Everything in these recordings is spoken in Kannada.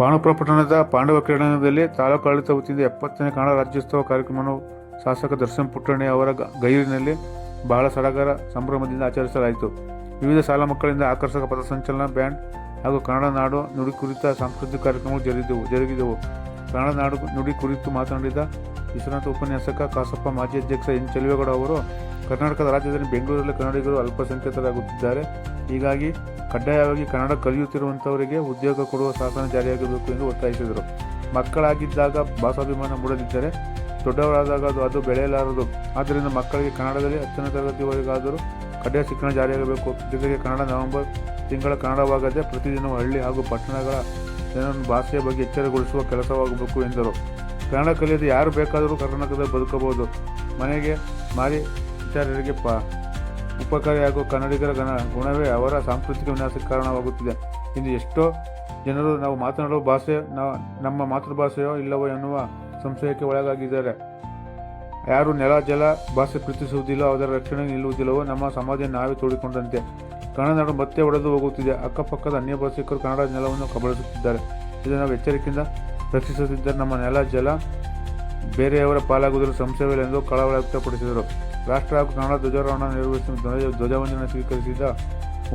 ಪಾಂಡವಪುರ ಪಟ್ಟಣದ ಪಾಂಡವ ಕ್ರೀಡಾಂಗಣದಲ್ಲಿ ತಾಲೂಕು ಆಡಳಿತ ವತಿಯಿಂದ ಎಪ್ಪತ್ತನೇ ಕನ್ನಡ ರಾಜ್ಯೋತ್ಸವ ಕಾರ್ಯಕ್ರಮವನ್ನು ಶಾಸಕ ದರ್ಶನ್ ಪುಟ್ಟಣ್ಣಿ ಅವರ ಗೈರಿನಲ್ಲಿ ಬಹಳ ಸಡಗರ ಸಂಭ್ರಮದಿಂದ ಆಚರಿಸಲಾಯಿತು. ವಿವಿಧ ಶಾಲಾ ಮಕ್ಕಳಿಂದ ಆಕರ್ಷಕ ಪಥಸಂಚಲನ ಬ್ಯಾಂಡ್ ಹಾಗೂ ಕನ್ನಡ ನಾಡು ನುಡಿ ಕುರಿತ ಸಾಂಸ್ಕೃತಿಕ ಕಾರ್ಯಕ್ರಮಗಳು ಜರುಗಿದವು ಜರುಗಿದವು. ಕನ್ನಡ ನಾಡು ನುಡಿ ಕುರಿತು ಮಾತನಾಡಿದ ವಿಶ್ವನಾಥ ಉಪನ್ಯಾಸಕ ಕಾಸಪ್ಪ, ಮಾಜಿ ಅಧ್ಯಕ್ಷ ಎನ್. ಚೆಲುವೇಗೌಡ ಅವರು, ಕರ್ನಾಟಕದ ರಾಜ್ಯದಲ್ಲಿ ಬೆಂಗಳೂರಲ್ಲಿ ಕನ್ನಡಿಗರು ಅಲ್ಪಸಂಖ್ಯಾತರಾಗುತ್ತಿದ್ದಾರೆ. ಹೀಗಾಗಿ ಕಡ್ಡಾಯವಾಗಿ ಕನ್ನಡ ಕಲಿಯುತ್ತಿರುವಂಥವರಿಗೆ ಉದ್ಯೋಗ ಕೊಡುವ ಶಾಸನ ಜಾರಿಯಾಗಬೇಕು ಎಂದು ಒತ್ತಾಯಿಸಿದರು. ಮಕ್ಕಳಾಗಿದ್ದಾಗ ಭಾಷಾಭಿಮಾನ ಮೂಡದಿದ್ದರೆ ದೊಡ್ಡವರಾದಾಗ ಅದು ಅದು ಬೆಳೆಯಲಾರದು. ಆದ್ದರಿಂದ ಮಕ್ಕಳಿಗೆ ಕನ್ನಡದಲ್ಲಿ ಹತ್ತನೇ ತರಗತಿವರೆಗಾದರೂ ಕಡ್ಡಾಯ ಶಿಕ್ಷಣ ಜಾರಿಯಾಗಬೇಕು. ಜೊತೆಗೆ ಕನ್ನಡ ನವೆಂಬರ್ ತಿಂಗಳ ಕನ್ನಡವಾಗದೆ ಪ್ರತಿದಿನವೂ ಹಳ್ಳಿ ಹಾಗೂ ಪಟ್ಟಣಗಳ ಜನರನ್ನು ಭಾಷೆಯ ಬಗ್ಗೆ ಎಚ್ಚರಗೊಳಿಸುವ ಕೆಲಸವಾಗಬೇಕು ಎಂದರು. ಕನ್ನಡ ಕಲಿಯದೆ ಯಾರು ಬೇಕಾದರೂ ಕರ್ನಾಟಕದಲ್ಲಿ ಬದುಕಬಹುದು. ಮನೆಗೆ ಮಾರಿ ವಿಚಾರರಿಗೆ ಪ ಉಪಕಾರಿಯಾಗುವ ಕನ್ನಡಿಗರ ಗಣ ಗುಣವೇ ಅವರ ಸಾಂಸ್ಕೃತಿಕ ವಿನ್ಯಾಸಕ್ಕೆ ಕಾರಣವಾಗುತ್ತಿದೆ. ಇಂದು ಎಷ್ಟೋ ಜನರು ನಾವು ಮಾತನಾಡುವ ಭಾಷೆ ನಮ್ಮ ಮಾತೃಭಾಷೆಯೋ ಇಲ್ಲವೋ ಎನ್ನುವ ಸಂಶಯಕ್ಕೆ ಒಳಗಾಗಿದ್ದಾರೆ. ಯಾರು ನೆಲ, ಜಲ ಭಾಷೆ ಪ್ರೀತಿಸುವುದಿಲ್ಲ ಅದರ ರಕ್ಷಣೆ ನಿಲ್ಲುವುದಿಲ್ಲವೋ ನಮ್ಮ ಸಮಾಜ ನಾವೇ ತೋಡಿಕೊಂಡಂತೆ. ಕನ್ನಡ ನಾಡು ಮತ್ತೆ ಒಡೆದು ಹೋಗುತ್ತಿದೆ. ಅಕ್ಕಪಕ್ಕದ ಅನ್ಯ ಭಾಷಿಕರು ಕನ್ನಡ ನೆಲವನ್ನು ಕಬಳಿಸುತ್ತಿದ್ದಾರೆ. ಇದನ್ನು ನಾವು ಎಚ್ಚರಿಕೆಯಿಂದ ರಕ್ಷಿಸುತ್ತಿದ್ದರೆ ನಮ್ಮ ನೆಲ, ಜಲ ಬೇರೆಯವರ ಪಾಲಾಗುವುದರ ಸಂಶಯವಿಲ್ಲ ಎಂದು ಕಳವಳ ವ್ಯಕ್ತಪಡಿಸಿದರು. ರಾಷ್ಟ್ರ ಹಾಗೂ ಕನ್ನಡ ಧ್ವಜಾರೋಹಣ ನಿರ್ವಹಿಸಿ ಧ್ವಜ, ಧ್ವಜವಂದನೆ ಸ್ವೀಕರಿಸಿದ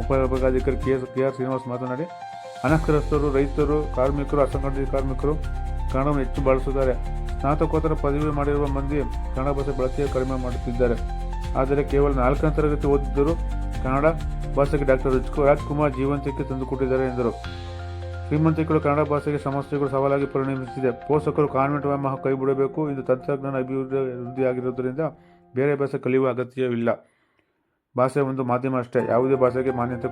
ಉಪವಿಭಾಗಾಧಿಕಾರಿ K S, K R Srinivas ಮಾತನಾಡಿ, ಅನಕ್ಷರಸ್ಥರು, ರೈತರು, ಕಾರ್ಮಿಕರು, ಅಸಂಘಟಿತ ಕಾರ್ಮಿಕರು ಕನ್ನಡವನ್ನು ಹೆಚ್ಚು ಬಳಸುತ್ತಾರೆ. ಸ್ನಾತಕೋತ್ತರ ಪದವಿ ಮಾಡಿರುವ ಮಂದಿ ಕನ್ನಡ ಭಾಷೆ ಬಳಕೆಯ ಕಡಿಮೆ ಮಾಡುತ್ತಿದ್ದಾರೆ. ಆದರೆ ಕೇವಲ ನಾಲ್ಕನೇ ತರಗತಿ ಓದಿದ್ದರೂ ಕನ್ನಡ ಭಾಷೆಗೆ ಡಾಕ್ಟರ್ ರಾಜ್ಕುಮಾರ್ ಜೀವಂತಕ್ಕೆ ತಂದುಕೊಟ್ಟಿದ್ದಾರೆ ಎಂದರು. ಶ್ರೀಮಂತಿಕೆಗಳು ಕನ್ನಡ ಭಾಷೆಗೆ ಸಮಸ್ಯೆಗಳು ಸವಾಲಾಗಿ ಪರಿಣಮಿಸಿದೆ. ಪೋಷಕರು ಕಾನ್ವೆಂಟ್ ವ್ಯಾಮೋಹ ಕೈ ಬಿಡಬೇಕು ಇಂದು ತಂತ್ರಜ್ಞಾನ ಅಭಿವೃದ್ಧಿ ವೃದ್ಧಿಯಾಗಿರುವುದರಿಂದ ಬೇರೆ ಭಾಷೆ ಕಲಿಯುವ ಅಗತ್ಯವಿಲ್ಲ ಭಾಷೆ ಒಂದು ಮಾಧ್ಯಮ ಅಷ್ಟೇ. ಯಾವುದೇ ಭಾಷೆಗೆ ಮಾನ್ಯತೆ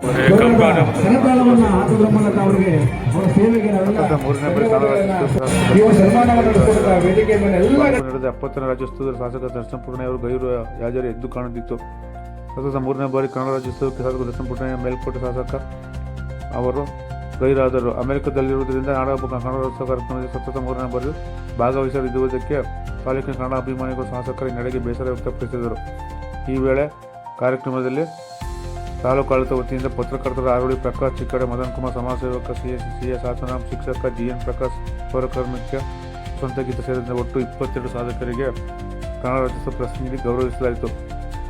ನಡೆದ ಎಪ್ಪತ್ತನೇ ರಾಜ್ಯೋತ್ಸವದ ಶಾಸಕ ದರ್ಶನ ಅವರು ಗೈರು ಯಾಜರಿ ಎದ್ದು ಕಾಣುತ್ತಿತ್ತು. ಸತತ ಮೂರನೇ ಬಾರಿ ಕನ್ನಡ ರಾಜ್ಯೋತ್ಸವಕ್ಕೆ ಶಾಸಕ ದರ್ಶನ ಪುಟ್ಟಣ್ಣ ಮೇಲ್ಕೋಟೆ ಶಾಸಕ ಅವರು ಗೈರಾದರು. ಅಮೆರಿಕದಲ್ಲಿರುವುದರಿಂದ ನಾಡಹಬ್ಬ ಕನ್ನಡ ರಾಜ್ಯೋತ್ಸವ ಕಾರ್ಯಕ್ರಮದಲ್ಲಿ ಸತತ ಮೂರನೇ ಬಾರಿ ಭಾಗವಹಿಸಲಿರುವುದಕ್ಕೆ ತಾಲೂಕಿನ ಕನ್ನಡ ಅಭಿಮಾನಿಗಳು ಶಾಸಕರ ನಡೆಗೆ ಬೇಸರ ವ್ಯಕ್ತಪಡಿಸಿದರು. ಈ ವೇಳೆ ಕಾರ್ಯಕ್ರಮದಲ್ಲಿ ತಾಲೂಕು ಆಡಳಿತ ವತಿಯಿಂದ ಪತ್ರಕರ್ತರ ಆರುಳಿ ಪ್ರಕಾಶ್ ಚಿಕ್ಕಡೆ, ಮದನ್ ಕುಮಾರ್ ಸಮಾಜ ಸೇವಕ ಸಿ ಎಸ್ ಸಿ ಎಸ್ ಹಾಸನಾಮ್ ಶಿಕ್ಷಕ ಜಿ ಎನ್ ಪ್ರಕಾಶ್ ಪೌರಕಾರ್ಮಿಕ ಸ್ವಂತ ಗೀತ ಸೇರಿದಂತೆ ಒಟ್ಟು ಇಪ್ಪತ್ತೆರಡು ಸಾಧಕರಿಗೆ ಕನ್ನಡ ರಾಜ್ಯೋತ್ಸವ ಪ್ರಶಸ್ತಿ ಗೌರವಿಸಲಾಯಿತು.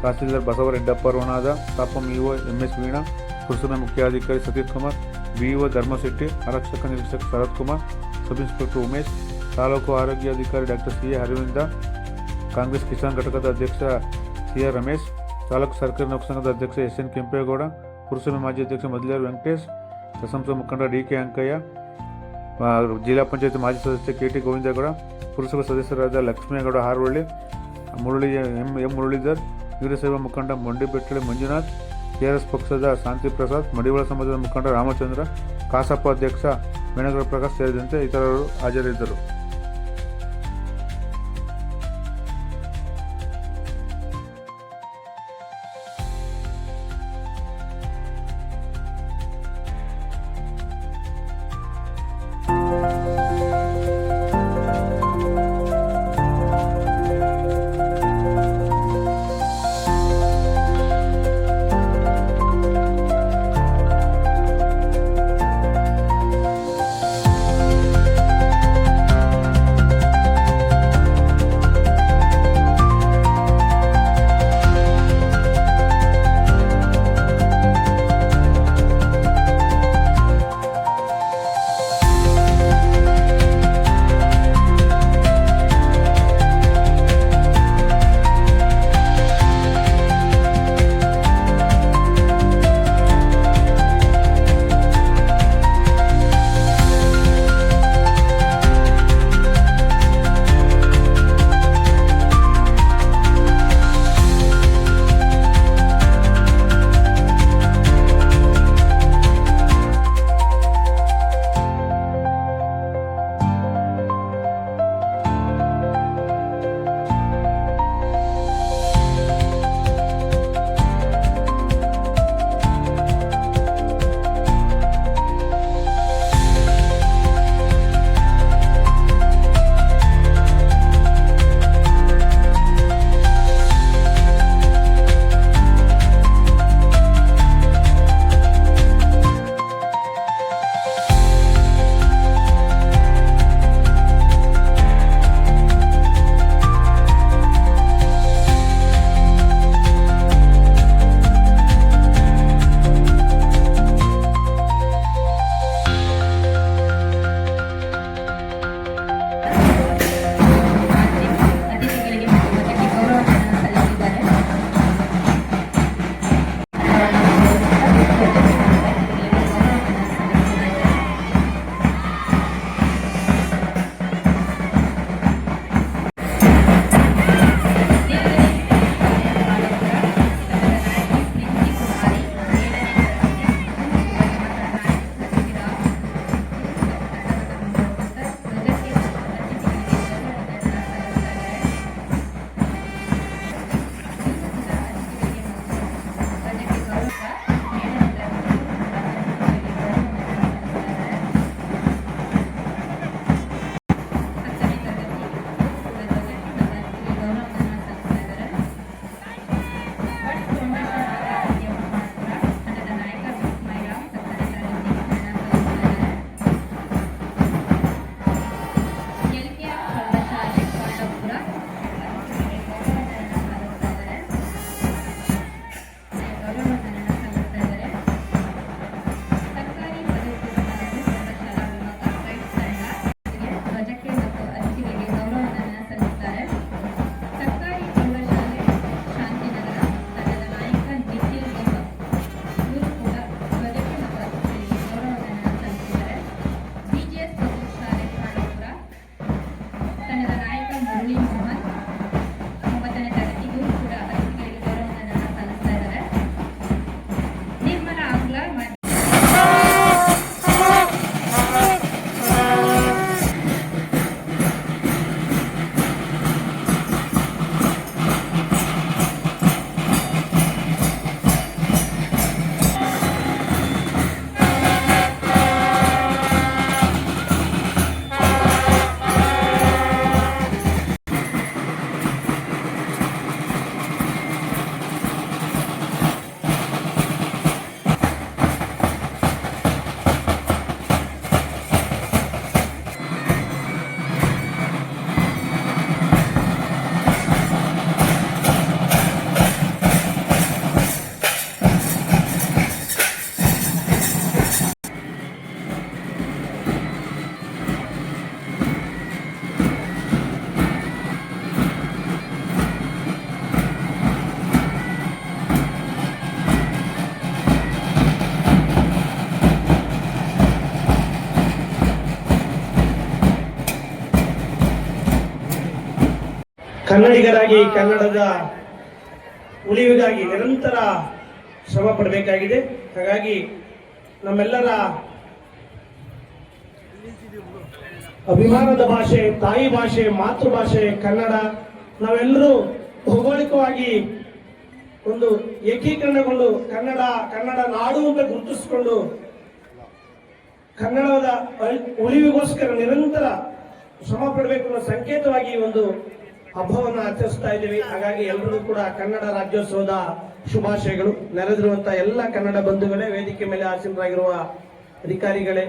ತಹಸೀಲ್ದಾರ್ ಬಸವರೆಡ್ಡಪ್ಪ ರೋಣಾದ ತಾಪಂ ಇಒ ಎಂ ಎಸ್ ವೀಣಾ ಪುರುಷನ ಮುಖ್ಯಾಧಿಕಾರಿ ಸತೀಶ್ ಕುಮಾರ್ ಬಿಇಒ ಧರ್ಮಶೆಟ್ಟಿ, ಆರಕ್ಷಕ ನಿರೀಕ್ಷಕ ಶರತ್ ಕುಮಾರ್, ಸಬ್ ಇನ್ಸ್ಪೆಕ್ಟರ್ ಉಮೇಶ್, ತಾಲೂಕು ಆರೋಗ್ಯಾಧಿಕಾರಿ doctor C A Aravinda, Congress Kisan ಘಟಕದ ಅಧ್ಯಕ್ಷ ಸಿ ಆರ್ ರಮೇಶ್, ತಾಲೂಕು ಸರ್ಕಾರಿ ನೌಕರ ಅಧ್ಯಕ್ಷ ಎಸ್ ಎನ್ ಕೆಂಪೇಗೌಡ, ಪುರಸಭೆ ಮಾಜಿ ಅಧ್ಯಕ್ಷ ಮದ್ಲಿಯಾರ್ ವೆಂಕಟೇಶ್ ದಸಂಸ ಮುಖಂಡ ಡಿ ಕೆ ಅಂಕಯ್ಯ ಜಿಲ್ಲಾ ಪಂಚಾಯತ್ ಮಾಜಿ ಸದಸ್ಯ ಕೆ ಟಿ ಗೋವಿಂದೇಗೌಡ, ಪುರಸಭೆ ಸದಸ್ಯರಾದ ಲಕ್ಷ್ಮೇಗೌಡ ಹಾರೋಳ್ಳಿ ಮುರಳಿ ಎಂ ಎಂ ಮುರಳೀಧರ್, ವೀರಶೈವ ಮುಖಂಡ ಮೊಂಡಿಬೆಟ್ಟಳೆ ಮಂಜುನಾಥ್ ಕೆಆರ್ಎಸ್ ಪಕ್ಷದ ಶಾಂತಿ ಪ್ರಸಾದ್, ಮಡಿವಾಳ ಸಮಾಜದ ಮುಖಂಡ ರಾಮಚಂದ್ರ, ಕಾಸಪ್ಪ ಅಧ್ಯಕ್ಷ ವೇಣುಗೋಪಾಲ ಪ್ರಕಾಶ್ ಸೇರಿದಂತೆ ಇತರರು ಹಾಜರಿದ್ದರು. ಕನ್ನಡಿಗರಾಗಿ ಕನ್ನಡದ ಉಳಿವಿಗಾಗಿ ನಿರಂತರ ಶ್ರಮ ಪಡಬೇಕಾಗಿದೆ. ಹಾಗಾಗಿ ನಮ್ಮೆಲ್ಲರ ಅಭಿಮಾನದ ಭಾಷೆ, ತಾಯಿ ಭಾಷೆ, ಮಾತೃಭಾಷೆ, ಕನ್ನಡ, ನಾವೆಲ್ಲರೂ ಭೌಗೋಳಿಕವಾಗಿ ಒಂದು ಏಕೀಕರಣಗೊಂಡು ಕನ್ನಡ ಕನ್ನಡ ನಾಡು ಅಂತ ಗುರುತಿಸಿಕೊಂಡು ಕನ್ನಡದ ಉಳಿವಿಗೋಸ್ಕರ ನಿರಂತರ ಶ್ರಮ ಪಡಬೇಕು ಅನ್ನೋ ಸಂಕೇತವಾಗಿ ಒಂದು ಹಬ್ಬವನ್ನು ಆಚರಿಸ್ತಾ ಇದ್ದೀವಿ. ಹಾಗಾಗಿ ಎಲ್ಲರೂ ಕೂಡ ಕನ್ನಡ ರಾಜ್ಯೋತ್ಸವದ ಶುಭಾಶಯಗಳು. ನೆರೆದಿರುವಂತಹ ಎಲ್ಲ ಕನ್ನಡ ಬಂಧುಗಳೇ, ವೇದಿಕೆ ಮೇಲೆ ಆಸೀನರಾಗಿರುವ ಅಧಿಕಾರಿಗಳೇ,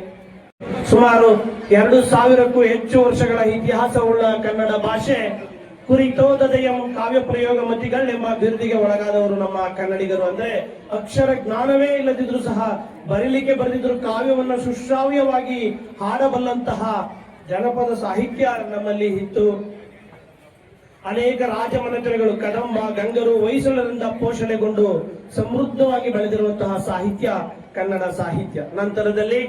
ಸುಮಾರು ಎರಡು ಸಾವಿರಕ್ಕೂ ಹೆಚ್ಚು ವರ್ಷಗಳ ಇತಿಹಾಸವುಳ್ಳ ಕನ್ನಡ ಭಾಷೆ ಕುರಿತೋದಯಂ ಕಾವ್ಯ ಪ್ರಯೋಗ ಮತಿಗಳು ಎಂಬ ಅಭಿವೃದ್ಧಿಗೆ ಒಳಗಾದವರು ನಮ್ಮ ಕನ್ನಡಿಗರು. ಅಂದ್ರೆ ಅಕ್ಷರ ಜ್ಞಾನವೇ ಇಲ್ಲದಿದ್ರು ಸಹ ಬರೀಲಿಕ್ಕೆ ಬರೆದಿದ್ರು ಕಾವ್ಯವನ್ನ ಸುಶ್ರಾವ್ಯವಾಗಿ ಹಾಡಬಲ್ಲಂತಹ ಜನಪದ ಸಾಹಿತ್ಯ ನಮ್ಮಲ್ಲಿ ಇತ್ತು. ಅನೇಕ ರಾಜಮನೆತನಗಳು ಕದಂಬ, ಗಂಗರು, ಹೊಯ್ಸಳರಿಂದ ಪೋಷಣೆಗೊಂಡು ಸಮೃದ್ಧವಾಗಿ ಬೆಳೆದಿರುವಂತಹ ಸಾಹಿತ್ಯ, ಕನ್ನಡ ಸಾಹಿತ್ಯ. ನಂತರದಲ್ಲಿ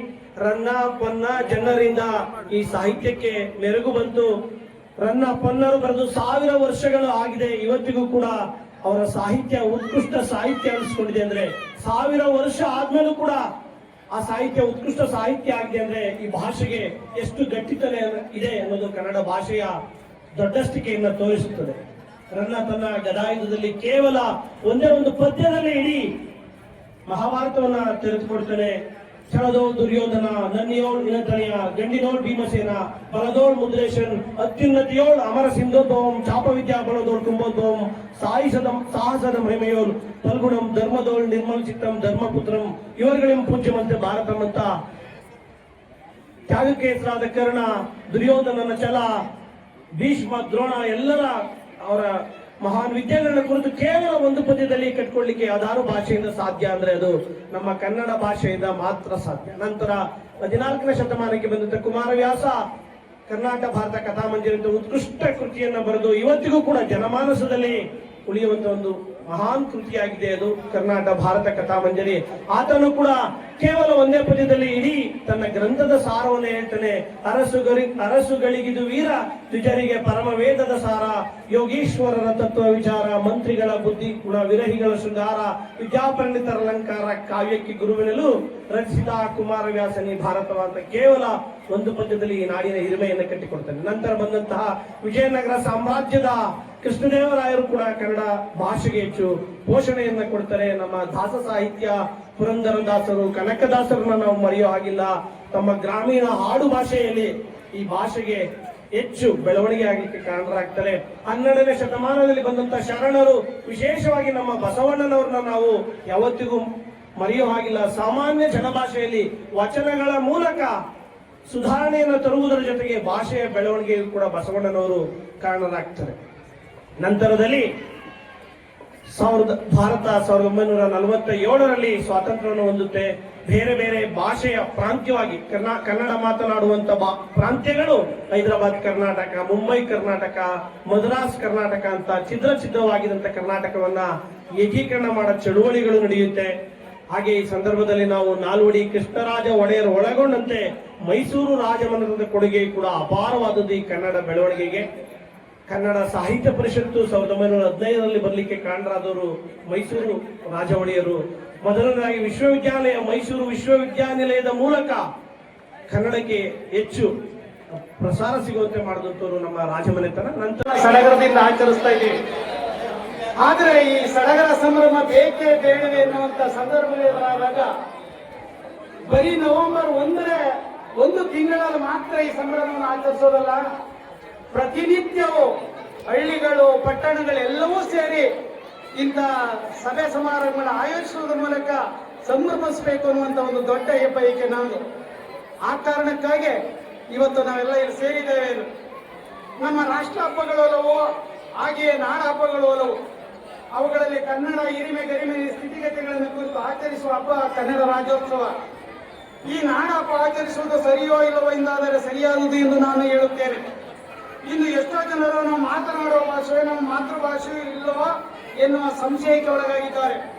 ರನ್ನ ಪೊನ್ನ ಜನರಿಂದ ಈ ಸಾಹಿತ್ಯಕ್ಕೆ ಮೆರುಗು ಬಂತು. ರನ್ನ ಪೊನ್ನರು ಬರೆದು ಸಾವಿರ ವರ್ಷಗಳು ಆಗಿದೆ. ಇವತ್ತಿಗೂ ಕೂಡ ಅವರ ಸಾಹಿತ್ಯ, ಉತ್ಕೃಷ್ಟ ಸಾಹಿತ್ಯ ಅನಿಸ್ಕೊಂಡಿದೆ ಅಂದ್ರೆ ಸಾವಿರ ವರ್ಷ ಆದ್ಮೇಲೂ ಕೂಡ ಆ ಸಾಹಿತ್ಯ, ಉತ್ಕೃಷ್ಟ ಸಾಹಿತ್ಯ ಆಗಿದೆ ಅಂದ್ರೆ ಈ ಭಾಷೆಗೆ ಎಷ್ಟು ಗಟ್ಟಿತನ ಇದೆ ಅನ್ನೋದು ಕನ್ನಡ ಭಾಷೆಯ ದೊಡ್ಡಸ್ತಿಕೆಯನ್ನು ತೋರಿಸುತ್ತದೆ. ರನ್ನ ತನ್ನ ಗದಾಯುಧದಲ್ಲಿ ಕೇವಲ ಒಂದೇ ಒಂದು ಪದ್ಯದಲ್ಲಿ ಇಡೀ ಮಹಾಭಾರತವನ್ನ ತೆರೆದುಕೊಡ್ತಾನೆ ಕ್ಷಣದೋಳ್ ದುರ್ಯೋಧನ, ನನ್ನಿಯೋಳ್ ಇನತನೆಯ ಗಂಡಿನೋಳ್ ಭೀಮಸೇನ, ಬಲದೋಳ್ ಮುದ್ರೇಶನ್, ಅತ್ಯುನ್ನತಿಯೋಳ್ ಅಮರ ಸಿಂಧೋದ್ಭವಂ, ಚಾಪವಿದ್ಯಾ ಬಲದೋಳ್ ಕುಂಭೋದ್ಭವಂ, ಸಾಯಿಸದ, ಸಾಹಸದ ಮಹಿಮೆಯೋಳ್ ಫಲ್ಗುಣಂ ಧರ್ಮದೋಳ್ ನಿರ್ಮಲ್ ಚಿತ್ತಂ, ಧರ್ಮಪುತ್ರಂ, ಇವರುಗಳೆಂ ಪೂಜ್ಯಮಂತೆ ಭಾರತ ಅಂತ ತ್ಯಾಗಕ್ಕೆ ಹೆಸರಾದ ಕರ್ಣ, ದುರ್ಯೋಧನನ ಛಲ ಭೀಷ್ಮ, ದ್ರೋಣ ಎಲ್ಲರ ಅವರ ಮಹಾನ್ ವಿದ್ಯೆಗಳನ್ನ ಕುರಿತು ಕೇವಲ ಒಂದು ಪದ್ಯದಲ್ಲಿ ಕಟ್ಕೊಳ್ಳಿಕ್ಕೆ ಯಾವ್ದಾರು ಭಾಷೆಯಿಂದ ಸಾಧ್ಯ ಅಂದ್ರೆ ಅದು ನಮ್ಮ ಕನ್ನಡ ಭಾಷೆಯಿಂದ ಮಾತ್ರ ಸಾಧ್ಯ. ನಂತರ ಹದಿನಾಲ್ಕನೇ ಶತಮಾನಕ್ಕೆ ಬಂದಂತ ಕುಮಾರವ್ಯಾಸ ಕರ್ನಾಟಕ ಭಾರತ ಕಥಾಮಂಜರಿ ಉತ್ಕೃಷ್ಟ ಕೃತಿಯನ್ನ ಬರೆದು ಇವತ್ತಿಗೂ ಕೂಡ ಜನಮಾನಸದಲ್ಲಿ ಉಳಿಯುವಂತ ಒಂದು ಮಹಾನ್ ಕೃತಿಯಾಗಿದೆ ಅದು. ಕರ್ನಾಟಕ, ಭಾರತ ಕಥಾಮಂಜರಿ. ಆತನು ಕೂಡ ಕೇವಲ ಒಂದೇ ಪದ್ಯದಲ್ಲಿ ಇಡೀ ತನ್ನ ಗ್ರಂಥದ ಸಾರವನ್ನು ಹೇಳ್ತಾನೆ, ಅರಸುಗರಿ, ಅರಸುಗಳಿಗಿದು ವೀರ, ದ್ವಿಜರಿಗೆ ಪರಮ ವೇದದ ಸಾರ, ಯೋಗೀಶ್ವರರ ತತ್ವ ವಿಚಾರ, ಮಂತ್ರಿಗಳ ಬುದ್ಧಿ ಗುಣ, ವಿರಹಿಗಳ ಶೃಂಗಾರ, ವಿದ್ಯಾಪಂಡಿತರ ಅಲಂಕಾರ, ಕಾವ್ಯಕ್ಕೆ ಗುರುವಿನಲು, ರಚಿಸಿದ ಕುಮಾರವ್ಯಾಸನಿ ವ್ಯಾಸನಿ ಅಂತ ಕೇವಲ ಒಂದು ಪದ್ಯದಲ್ಲಿ ಈ ನಾಡಿನ ಹಿರಿಮೆಯನ್ನು ಕಟ್ಟಿಕೊಡ್ತಾನೆ. ನಂತರ ಬಂದಂತಹ ವಿಜಯನಗರ ಸಾಮ್ರಾಜ್ಯದ ಕೃಷ್ಣದೇವರಾಯರು ಕೂಡ ಕನ್ನಡ ಭಾಷೆಗೆ ಹೆಚ್ಚು ಪೋಷಣೆಯನ್ನ ಕೊಡ್ತಾರೆ. ನಮ್ಮ ದಾಸ ಸಾಹಿತ್ಯ ಪುರಂದರದಾಸರು, ಕನಕದಾಸರನ್ನ ನಾವು ಮರೆಯೋ ಹಾಗಿಲ್ಲ. ತಮ್ಮ ಗ್ರಾಮೀಣ ಹಾಡು ಭಾಷೆಯಲ್ಲಿ ಈ ಭಾಷೆಗೆ ಹೆಚ್ಚು ಬೆಳವಣಿಗೆ ಆಗಲಿಕ್ಕೆ ಕಾರಣರಾಗ್ತಾರೆ. ಹನ್ನೆರಡನೇ ಶತಮಾನದಲ್ಲಿ ಬಂದಂತ ಶರಣರು ವಿಶೇಷವಾಗಿ ನಮ್ಮ ಬಸವಣ್ಣನವ್ರನ್ನ ನಾವು ಯಾವತ್ತಿಗೂ ಮರೆಯೋ ಹಾಗಿಲ್ಲ. ಸಾಮಾನ್ಯ ಜನಭಾಷೆಯಲ್ಲಿ ವಚನಗಳ ಮೂಲಕ ಸುಧಾರಣೆಯನ್ನು ತರುವುದರ ಜೊತೆಗೆ ಭಾಷೆಯ ಬೆಳವಣಿಗೆಗೂ ಕೂಡ ಬಸವಣ್ಣನವರು ಕಾರಣರಾಗ್ತಾರೆ. ನಂತರದಲ್ಲಿ ಸಾವಿರದ ಭಾರತ ಸಾವಿರದ ಒಂಬೈನೂರ ನಲವತ್ತ ಏಳರಲ್ಲಿ ಸ್ವಾತಂತ್ರ್ಯವನ್ನು ಹೊಂದುತ್ತೆ. ಬೇರೆ ಬೇರೆ ಭಾಷೆಯ ಪ್ರಾಂತ್ಯವಾಗಿ ಕರ್ನಾ, ಕನ್ನಡ ಮಾತನಾಡುವಂತ ಪ್ರಾಂತ್ಯಗಳು ಹೈದರಾಬಾದ್ ಕರ್ನಾಟಕ, ಮುಂಬೈ ಕರ್ನಾಟಕ, ಮದ್ರಾಸ್ ಕರ್ನಾಟಕ ಅಂತ ಛಿದ್ರ ಛಿದ್ರವಾಗಿದ್ದಂಥ ಕರ್ನಾಟಕವನ್ನ ಏಕೀಕರಣ ಮಾಡೋ ಚಳುವಳಿಗಳು ನಡೆಯುತ್ತೆ. ಹಾಗೆ ಈ ಸಂದರ್ಭದಲ್ಲಿ ನಾವು ನಾಲ್ವಡಿ ಕೃಷ್ಣರಾಜ ಒಡೆಯರ್ ಒಳಗೊಂಡಂತೆ ಮೈಸೂರು ರಾಜಮನೆತನದ ಕೊಡುಗೆ ಕೂಡ ಅಪಾರವಾದದ್ದು ಈ ಕನ್ನಡ ಬೆಳವಣಿಗೆಗೆ. ಕನ್ನಡ ಸಾಹಿತ್ಯ ಪರಿಷತ್ತು ಸಾವಿರದ ಒಂಬೈನೂರ ಹದಿನೈದರಲ್ಲಿ ಬರಲಿಕ್ಕೆ ಕಾರಣರಾದವರು ಮೈಸೂರು ರಾಜ ಒಡೆಯರು ಮೊದಲನೇದಾಗಿ ವಿಶ್ವವಿದ್ಯಾಲಯ, ಮೈಸೂರು ವಿಶ್ವವಿದ್ಯಾನಿಲಯದ ಮೂಲಕ ಕನ್ನಡಕ್ಕೆ ಹೆಚ್ಚು ಪ್ರಸಾರ ಸಿಗುವಂತೆ ಮಾಡಿದಂತವರು ನಮ್ಮ ರಾಜಮನೆತನ. ನಂತರ ಸಡಗರದಿಂದ ಆಚರಿಸ್ತಾ ಇದ್ದೀವಿ. ಆದರೆ ಈ ಸಡಗರ ಸಂಭ್ರಮ ಬೇಕೇ ಬೇಡವೆ ಎನ್ನುವಂತ ಸಂದರ್ಭದಲ್ಲಿ ಆದಾಗ ಬರೀ ನವೆಂಬರ್ ಒಂದರ ಒಂದು ತಿಂಗಳಲ್ಲಿ ಮಾತ್ರ ಈ ಸಂಭ್ರಮವನ್ನು ಆಚರಿಸೋದಲ್ಲ. ಪ್ರತಿನಿತ್ಯವೂ ಹಳ್ಳಿಗಳು, ಪಟ್ಟಣಗಳೆಲ್ಲವೂ ಸೇರಿ ಇಂಥ ಸಭೆ ಸಮಾರಂಭಗಳ ಆಯೋಜಿಸುವುದರ ಮೂಲಕ ಸಂಭ್ರಮಿಸಬೇಕು ಅನ್ನುವಂತ ಒಂದು ದೊಡ್ಡ ಹೆಬ್ಬಯಕೆ ನಾನು ಆ ಕಾರಣಕ್ಕಾಗಿ ಇವತ್ತು ನಾವೆಲ್ಲ ಇಲ್ಲಿ ಸೇರಿದ್ದೇವೆ. ನಮ್ಮ ರಾಷ್ಟ್ರ ಹಬ್ಬಗಳು ಹಲವು ಹಾಗೆಯೇ ನಾಡ ಹಬ್ಬಗಳು ಹಲವು ಅವುಗಳಲ್ಲಿ ಕನ್ನಡ ಹಿರಿಮೆ ಗರಿಮೆ ಸ್ಥಿತಿಗತಿಗಳನ್ನು ಕುರಿತು ಆಚರಿಸುವ ಹಬ್ಬ ಕನ್ನಡ ರಾಜ್ಯೋತ್ಸವ. ಈ ನಾಡ ಹಬ್ಬ ಆಚರಿಸುವುದು ಸರಿಯೋ ಇಲ್ಲವೋ ಎಂದಾದರೆ ಸರಿಯಾದುದು ಎಂದು ನಾನು ಹೇಳುತ್ತೇನೆ. ಇನ್ನು ಎಷ್ಟೋ ಜನರು ನಾವು ಮಾತನಾಡುವ ಭಾಷೆ, ನಮ್ಮ ಮಾತೃಭಾಷೆ ಇಲ್ಲವೋ ಎನ್ನುವ ಸಂಶಯಕ್ಕೆ ಒಳಗಾಗಿದ್ದಾರೆ.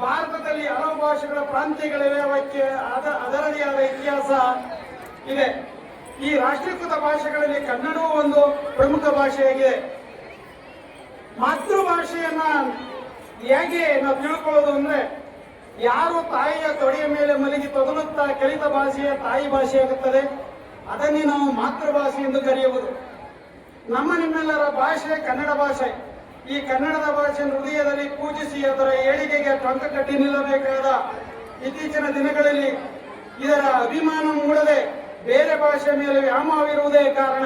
ಭಾರತದಲ್ಲಿ ಹಲವು ಭಾಷೆಗಳ ಪ್ರಾಂತ್ಯಗಳಿವೆ, ಅವಕ್ಕೆ ಅದ ಅದರದೇ ಆದ ಇತಿಹಾಸ ಇದೆ. ಈ ರಾಷ್ಟ್ರೀಕೃತ ಭಾಷೆಗಳಲ್ಲಿ ಕನ್ನಡವೂ ಒಂದು ಪ್ರಮುಖ ಭಾಷೆಯಾಗಿದೆ. ಮಾತೃಭಾಷೆಯನ್ನ ಹೇಗೆ ನಾವು ತಿಳ್ಕೊಳ್ಳೋದು ಅಂದ್ರೆ, ಯಾರು ತಾಯಿಯ ತೊಡೆಯ ಮೇಲೆ ಮಲಗಿ ತೊದಲುತ್ತಾ ಕಲಿತ ಭಾಷೆಯ ತಾಯಿ ಭಾಷೆಯಾಗುತ್ತದೆ. ಅದನ್ನೇ ನಾವು ಮಾತೃಭಾಷೆ ಎಂದು ಕರೆಯುವುದು. ನಮ್ಮ ನಿಮ್ಮೆಲ್ಲರ ಭಾಷೆ ಕನ್ನಡ ಭಾಷೆ. ಈ ಕನ್ನಡದ ಭಾಷೆ ಹೃದಯದಲ್ಲಿ ಪೂಜಿಸಿ ಅದರ ಏಳಿಗೆಗೆ ಟೊಂಕ ಕಟ್ಟಿ ನಿಲ್ಲಬೇಕಾದ ಇತ್ತೀಚಿನ ದಿನಗಳಲ್ಲಿ ಇದರ ಅಭಿಮಾನ ಮೂಡದೆ ಬೇರೆ ಭಾಷೆ ಮೇಲೆ ವ್ಯಾಮವಿರುವುದೇ ಕಾರಣ.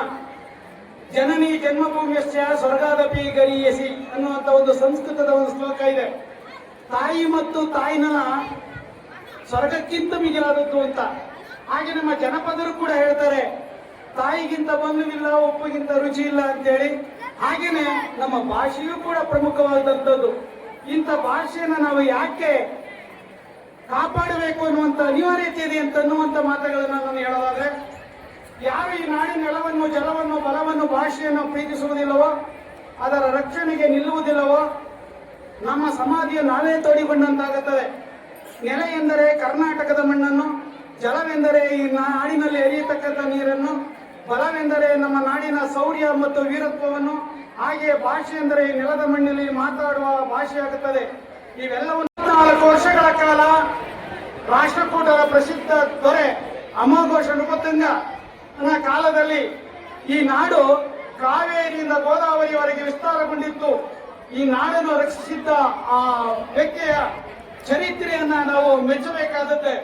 ಜನನಿ ಜನ್ಮಭೂಮಿಯಶ್ಚ ಸ್ವರ್ಗಾದಪಿ ಗರಿಯಸಿ ಅನ್ನುವಂಥ ಒಂದು ಸಂಸ್ಕೃತದ ಒಂದು ಶ್ಲೋಕ ಇದೆ. ತಾಯಿ ಮತ್ತು ತಾಯಿನಲ ಸ್ವರ್ಗಕ್ಕಿಂತ ಮಿಗಿಲಾದದ್ದು ಅಂತ. ಹಾಗೆ ನಮ್ಮ ಜನಪದರು ಕೂಡ ಹೇಳ್ತಾರೆ ತಾಯಿಗಿಂತ ಬಂಧುವಿಲ್ಲ ಉಪ್ಪಿಗಿಂತ ರುಚಿ ಇಲ್ಲ ಅಂತೇಳಿ, ಹಾಗೇನೆ ನಮ್ಮ ಭಾಷೆಯೂ ಕೂಡ ಪ್ರಮುಖವಾದಂಥದ್ದು. ಇಂಥ ಭಾಷೆಯನ್ನು ನಾವು ಯಾಕೆ ಕಾಪಾಡಬೇಕು ಅನ್ನುವಂಥ ಅನಿವಾರ್ಯತೆ ಇದೆ ಅಂತ ಅನ್ನುವಂಥ ಮಾತುಗಳನ್ನು ನಾನು ಹೇಳೋದಾದ್ರೆ ಯಾರು ಈ ನಾಡಿನ ನೆಲವನ್ನು, ಜಲವನ್ನು, ಬಲವನ್ನು, ಭಾಷೆಯನ್ನು ಪ್ರೀತಿಸುವುದಿಲ್ಲವೋ, ಅದರ ರಕ್ಷಣೆಗೆ ನಿಲ್ಲುವುದಿಲ್ಲವೋ, ನಮ್ಮ ಸಮಾಧಿಯ ನಾವೇ ತೋಡಿಕೊಂಡಂತಾಗುತ್ತದೆ. ನೆಲ ಎಂದರೆ ಕರ್ನಾಟಕದ ಮಣ್ಣನ್ನು, ಜಲವೆಂದರೆ ಈ ನಾಡಿನಲ್ಲಿ ಹರಿಯತಕ್ಕಂಥ ನೀರನ್ನು ಬಲವೆಂದರೆ ನಮ್ಮ ನಾಡಿನ ಶೌರ್ಯ ಮತ್ತು ವೀರತ್ವವನ್ನು ಹಾಗೆಯೇ ಭಾಷೆ ಎಂದರೆ ಈ ನೆಲದ ಮಣ್ಣಿನಲ್ಲಿ ಮಾತಾಡುವ ಭಾಷೆಯಾಗುತ್ತದೆ ಇವೆಲ್ಲವನ್ನು ನಾಲ್ಕು ವರ್ಷಗಳ ಕಾಲ ರಾಷ್ಟ್ರಕೂಟರ ಪ್ರಸಿದ್ಧ ದೊರೆ ಅಮೋಘೋಷ ನೃಪತಂಗನ ಕಾಲದಲ್ಲಿ ಈ ನಾಡು ಕಾವೇರಿಯಿಂದ ಗೋದಾವರಿವರೆಗೆ ವಿಸ್ತಾರಗೊಂಡಿತ್ತು. ಈ ನಾಡನ್ನು ರಕ್ಷಿಸಿದ್ದ ಆ ವ್ಯಕ್ತಿಯ ಚರಿತ್ರೆಯನ್ನ ನಾವು ಮೆಚ್ಚಬೇಕಾದದ್ದೇ.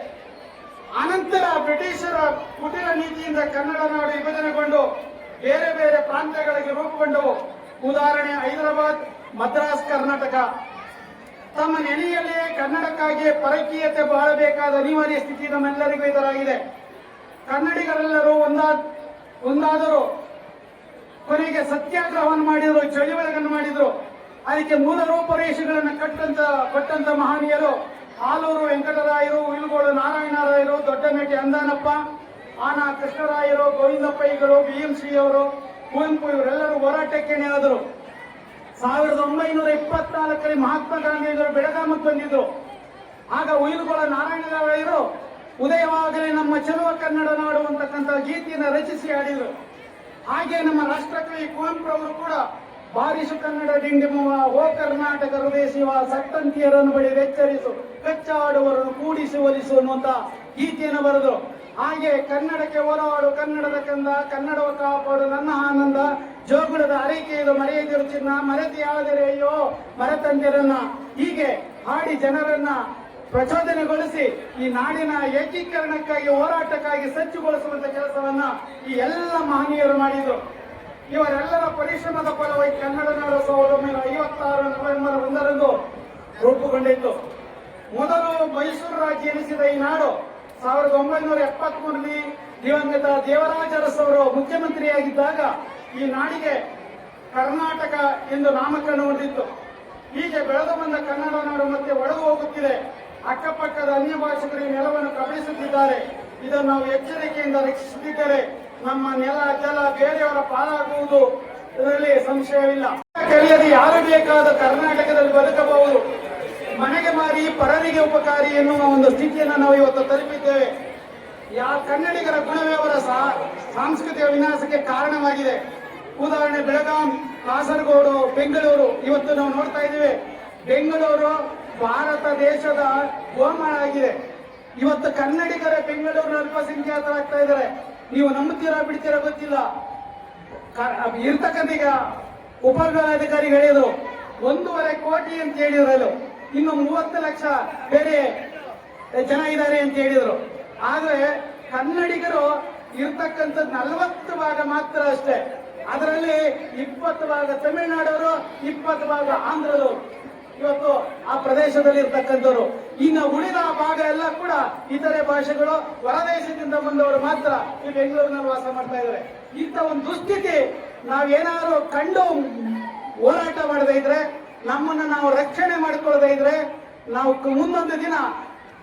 ಅನಂತರ ಬ್ರಿಟಿಷರ ಕುಟಿಲ ನೀತಿಯಿಂದ ಕನ್ನಡ ನಾಡು ವಿಭಜನೆಗೊಂಡು ಬೇರೆ ಬೇರೆ ಪ್ರಾಂತ್ಯಗಳಿಗೆ ರೂಪುಗೊಂಡವು ಉದಾಹರಣೆ ಹೈದರಾಬಾದ್, ಮದ್ರಾಸ್, ಕರ್ನಾಟಕ. ತಮ್ಮ ನೆನೆಯಲ್ಲಿಯೇ ಕನ್ನಡಕ್ಕಾಗಿ ಪರಕೀಯತೆ ಬಾಳಬೇಕಾದ ಅನಿವಾರ್ಯ ಸ್ಥಿತಿ ನಮ್ಮೆಲ್ಲರಿಗೂ ಇದರಾಗಿದೆ ಕನ್ನಡಿಗರೆಲ್ಲರೂ ಒಂದಾದ ಒಂದಾದರೂ ಕೊನೆಗೆ ಸತ್ಯಾಗ್ರಹವನ್ನು ಮಾಡಿದರು ಚಳುವಳಿಗಳನ್ನು ಮಾಡಿದರು. ಅದಕ್ಕೆ ಮೂಲ ರೂಪರೇಷೆಗಳನ್ನು ಕಟ್ಟಂತ, ಕೊಟ್ಟಂತ ಮಹನೀಯರು ಆಲೂರು ವೆಂಕಟರಾಯರು ಉಯಿಲುಗೋಡು ನಾರಾಯಣರಾಯರು ದೊಡ್ಡ ನಟಿ ಅಂದಾನಪ್ಪ, ಆನ ಕೃಷ್ಣರಾಯರು, ಗೋವಿಂದಪ್ಪಯ್ಯಗಳು ಬಿ ಎಂ ಶ್ರೀ ಅವರು ಕುವೆಂಪು ಇವರೆಲ್ಲರೂ ಹೋರಾಟಕ್ಕೆ ಆದರು. ಸಾವಿರದ ಒಂಬೈನೂರ ಇಪ್ಪತ್ನಾಲ್ಕರಲ್ಲಿ ಮಹಾತ್ಮ ಗಾಂಧಿಯವರು ಬೆಳಗಾಮಕ್ಕೆ ಬಂದಿದ್ರು. ಆಗ ಉಯಿಲುಗಳ ನಾರಾಯಣರಾಯರು, ಉದಯವಾಗಲೇ ನಮ್ಮ ಚಲುವ ಕನ್ನಡ ನಾಡು ಅಂತಕ್ಕಂಥ ಗೀತೆಯನ್ನು ರಚಿಸಿ ಆಡಿದರು ಹಾಗೆ ನಮ್ಮ ರಾಷ್ಟ್ರಕವಿ ಕುವೆಂಪು ಅವರು ಕೂಡ ಬಾರಿಸು ಕನ್ನಡ ಡಿಂಡಿಮುವ ಓ ಕರ್ನಾಟಕ ಹೃದಯ ಶಿವ ಸತ್ತಂತಿಯರನ್ನು ಬಳಿ ಎಚ್ಚರಿಸು ಕಚ್ಚಾಡುವರನ್ನು ಕೂಡಿಸಿ ಒಲಿಸು ಅನ್ನುವಂತ ಗೀತೆಯನ್ನು ಬರೆದು, ಹಾಗೆ ಕನ್ನಡಕ್ಕೆ ಓಲಾಡು ಕನ್ನಡದ ಕಂದ, ಕನ್ನಡವ ಕಾಪಾಡು, ನನ್ನ ಆನಂದ, ಜೋಗುಳದ ಅರೈಕೆ ಮರೆಯದಿರು ಚಿನ್ನ ಮರೆತಿ ಆದರೆ ಅಯ್ಯೋ, ಮರೆತಂದಿರನ್ನ. ಹೀಗೆ ಹಾಡಿ ಜನರನ್ನ ಪ್ರಚೋದನೆಗೊಳಿಸಿ, ಈ ನಾಡಿನ ಏಕೀಕರಣಕ್ಕಾಗಿ, ಹೋರಾಟಕ್ಕಾಗಿ ಸಜ್ಜುಗೊಳಿಸುವಂತ ಕೆಲಸವನ್ನ ಈ ಎಲ್ಲ ಮಹನೀಯರು ಮಾಡಿದ್ರು. ಇವರೆಲ್ಲರ ಪರಿಶ್ರಮದ ಫಲವಾಗಿ ಕನ್ನಡ ನಾಡು ಸಾವಿರದ ಒಂಬೈನೂರ ಐವತ್ತಾರು ನವೆಂಬರ್ ಒಂದರಂದು ರೂಪುಗೊಂಡಿತ್ತು. ಮೊದಲು ಮೈಸೂರು ರಾಜ್ಯ ಎನಿಸಿದ ಈ ನಾಡು ಸಾವಿರದ ಒಂಬೈನೂರ ಎಪ್ಪತ್ಮೂರಲ್ಲಿ ದಿವಂಗತ ದೇವರಾಜರಸ್ ಅವರು ಮುಖ್ಯಮಂತ್ರಿಯಾಗಿದ್ದಾಗ ಈ ನಾಡಿಗೆ ಕರ್ನಾಟಕ ಎಂದು ನಾಮಕರಣ ಹೊಂದಿತ್ತು. ಹೀಗೆ ಬೆಳೆದು ಬಂದ ಕನ್ನಡ ನಾಡು ಮತ್ತೆ ಒಳಗು ಹೋಗುತ್ತಿದೆ. ಅಕ್ಕಪಕ್ಕದ ಅನ್ಯ ಭಾಷಿಕರು ಈ ನೆಲವನ್ನು ಕಬಳಿಸುತ್ತಿದ್ದಾರೆ. ಇದನ್ನು ನಾವು ಎಚ್ಚರಿಕೆಯಿಂದ ರಕ್ಷಿಸುತ್ತಿದ್ದರೆ ನಮ್ಮ ನೆಲ ಜಲ ಬೇರೆಯವರ ಪಾಲಾಗುವುದು. ಇದರಲ್ಲಿ ಸಂಶಯವಿಲ್ಲ. ಕಲಿಯದೆ ಯಾರು ಬೇಕಾದ ಕರ್ನಾಟಕದಲ್ಲಿ ಬದುಕಬಹುದು. ಮನೆಗೆ ಮಾರಿ ಪರರಿಗೆ ಉಪಕಾರಿ ಎನ್ನುವ ಒಂದು ಸ್ಥಿತಿಯನ್ನು ನಾವು ಇವತ್ತು ತಲುಪಿದ್ದೇವೆ. ಯಾ ಕನ್ನಡಿಗರ ಗುಣವೇ ಅವರ ಸಾಂಸ್ಕೃತಿಕ ವಿನಾಶಕ್ಕೆ ಕಾರಣವಾಗಿದೆ. ಉದಾಹರಣೆ, ಬೆಳಗಾಂ, ಕಾಸರಗೋಡು, ಬೆಂಗಳೂರು ಇವತ್ತು ನಾವು ನೋಡ್ತಾ ಇದ್ದೇವೆ. ಬೆಂಗಳೂರು ಭಾರತ ದೇಶದ ಗೋಮಾಳ ಆಗಿದೆ. ಇವತ್ತು ಕನ್ನಡಿಗರ ಬೆಂಗಳೂರಿನ ಅಲ್ಪಸಂಖ್ಯಾತರಾಗ್ತಾ ಇದ್ದಾರೆ. ನೀವು ನಂಬುತ್ತೀರಾ ಬಿಡ್ತೀರಾ ಗೊತ್ತಿಲ್ಲ. ಇರ್ತಕ್ಕಂಥ ಈಗ ಉಪವಿಭಾಗಾಧಿಕಾರಿ ಹೇಳಿದ್ರು, ಒಂದೂವರೆ ಕೋಟಿ ಅಂತ ಹೇಳಿದ್ರಲ್ಲ ಇನ್ನು ಮೂವತ್ತು ಲಕ್ಷ ಬೇರೆ ಜನ ಇದ್ದಾರೆ ಅಂತ ಹೇಳಿದ್ರು. ಆದ್ರೆ ಕನ್ನಡಿಗರು ಇರ್ತಕ್ಕಂಥ ನಲವತ್ತು ಭಾಗ ಮಾತ್ರ ಅಷ್ಟೇ. ಅದರಲ್ಲಿ ಇಪ್ಪತ್ತು ಭಾಗ ತಮಿಳುನಾಡವರು, ಇಪ್ಪತ್ತು ಭಾಗ ಆಂಧ್ರದವರು. ಇವತ್ತು ಆ ಪ್ರದೇಶದಲ್ಲಿ ಇರ್ತಕ್ಕಂಥವ್ರು ಇನ್ನು ಉಳಿದ ಭಾಗ ಎಲ್ಲ ಕೂಡ ಇತರೆ ಭಾಷೆಗಳು ಹೊರದೇಶದಿಂದ ಬಂದವರು ಮಾತ್ರ ಈ ಬೆಂಗಳೂರಿನಲ್ಲಿ ವಾಸ ಮಾಡ್ತಾ ಇದ್ದಾರೆ. ಇಂಥ ಒಂದು ದುಸ್ಥಿತಿ ನಾವೇನಾದ್ರು ಕಂಡು ಹೋರಾಟ ಮಾಡದೇ ಇದ್ರೆ, ನಮ್ಮನ್ನ ನಾವು ರಕ್ಷಣೆ ಮಾಡ್ಕೊಳ್ಳದೆ ಇದ್ರೆ, ನಾವು ಮುಂದೊಂದು ದಿನ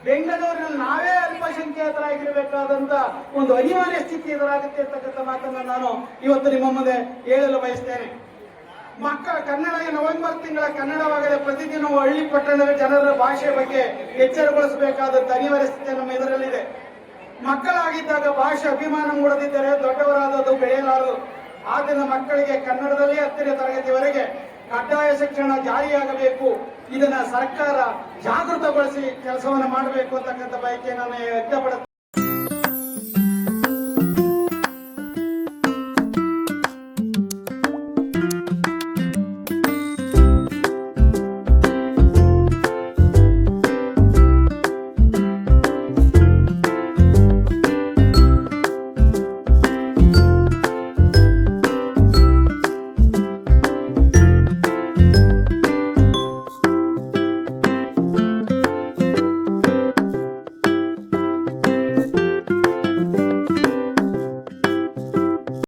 ಬೆಂಗಳೂರಿನಲ್ಲಿ ನಾವೇ ಅಲ್ಪಸಂಖ್ಯಾತರಾಗಿರಬೇಕಾದಂತ ಒಂದು ಅನಿವಾರ್ಯ ಸ್ಥಿತಿ ಎದುರಾಗುತ್ತೆ ಅಂತಕ್ಕಂಥ ಮಾತನ್ನ ನಾನು ಇವತ್ತು ನಿಮ್ಮ ಮುಂದೆ ಹೇಳಲು ಬಯಸ್ತೇನೆ. ಮಕ್ಕಳ ಕನ್ನಡ ನವೆಂಬರ್ ತಿಂಗಳ ಕನ್ನಡವಾಗದೆ ಪ್ರತಿದಿನವೂ ಹಳ್ಳಿ ಪಟ್ಟಣದ ಜನರ ಭಾಷೆ ಬಗ್ಗೆ ಎಚ್ಚರಗೊಳಿಸಬೇಕಾದ ಅನಿವಾರ್ಯ ಸ್ಥಿತಿ ನಮ್ಮ ಇದರಲ್ಲಿದೆ. ಮಕ್ಕಳಾಗಿದ್ದಾಗ ಭಾಷೆ ಅಭಿಮಾನ ಮೂಡದಿದ್ದರೆ ದೊಡ್ಡವರಾದದ್ದು ಬೆಳೆಯಲಾರದು. ಆದ್ದರಿಂದ ಮಕ್ಕಳಿಗೆ ಕನ್ನಡದಲ್ಲಿ ಹತ್ತನೇ ತರಗತಿವರೆಗೆ ಕಡ್ಡಾಯ ಶಿಕ್ಷಣ ಜಾರಿಯಾಗಬೇಕು. ಇದನ್ನ ಸರ್ಕಾರ ಜಾಗೃತಗೊಳಿಸಿ ಕೆಲಸವನ್ನು ಮಾಡಬೇಕು ಅಂತಕ್ಕಂಥ ಬಯಕೆ ನಾನು